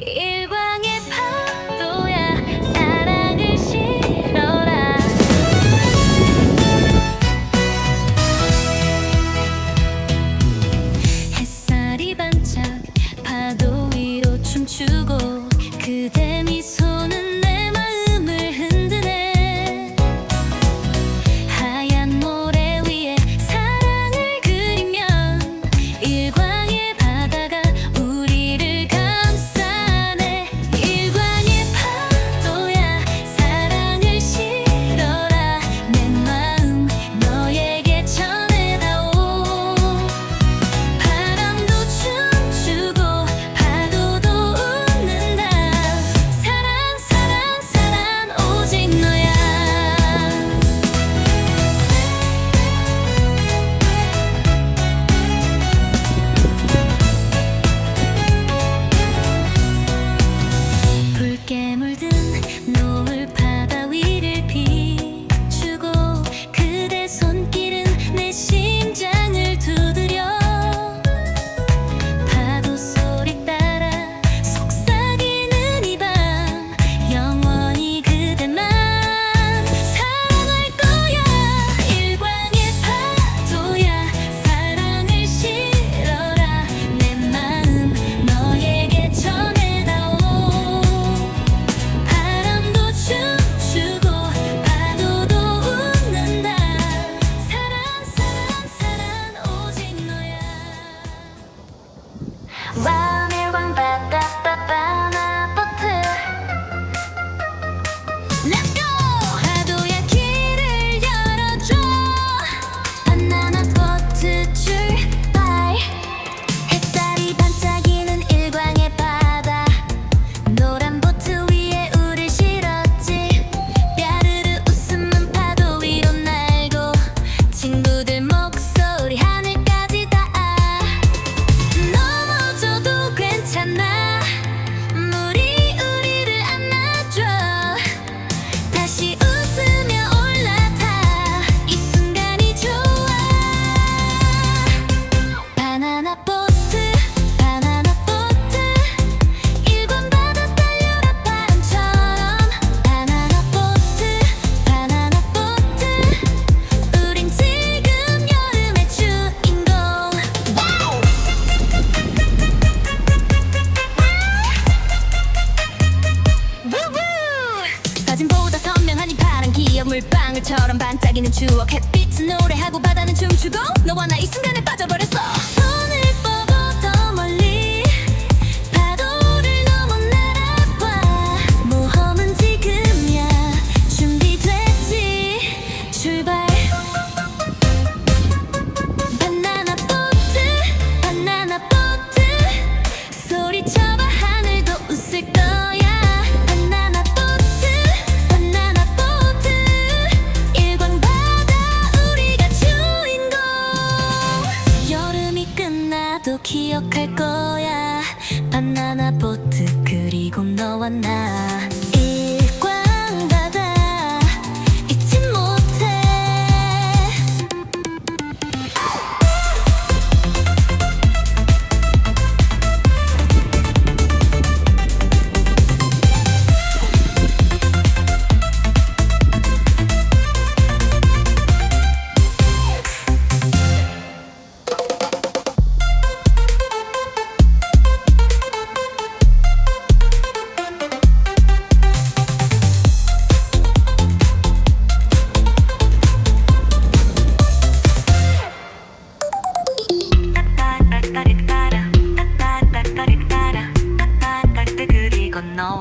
일광의 파도야 사랑을 실어라. 햇살이 반짝 파도 위로 춤추고 그대 미소는 너와 나 이 순간에 빠져버렸어. 너도 기억할 거야. 바나나 보트 그리고 너와 나.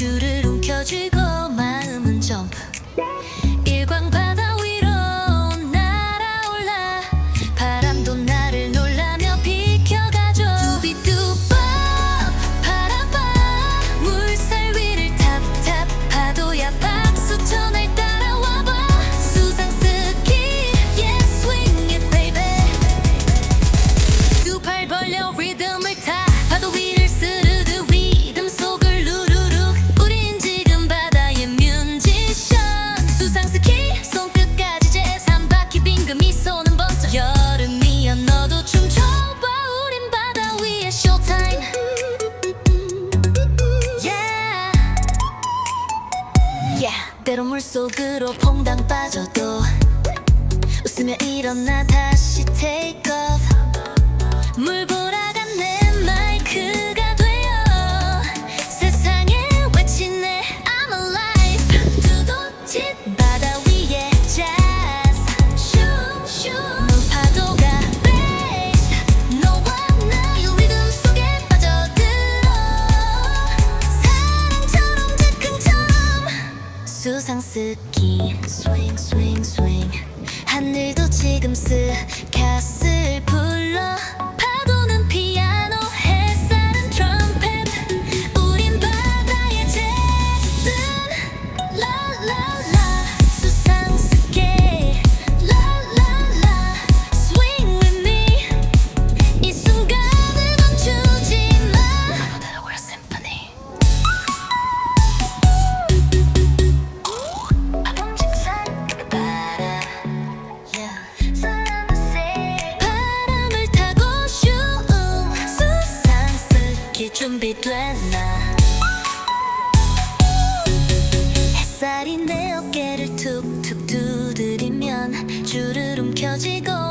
주를 움켜쥐고 마음은 점프 때론 물속으로 퐁당 빠져도 웃으며 일어나 다시 take off. 물보라 준비됐나? 햇살이 내 어깨를 툭툭 두드리면 주르륵 켜지고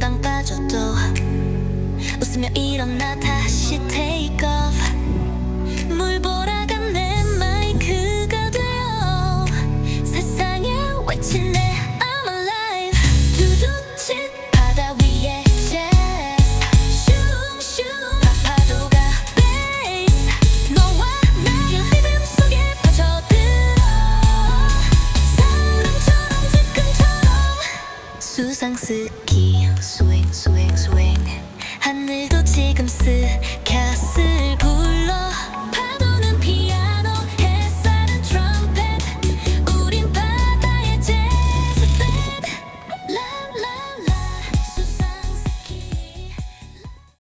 금방 빠져도 웃으며 일어나 다시 take off. see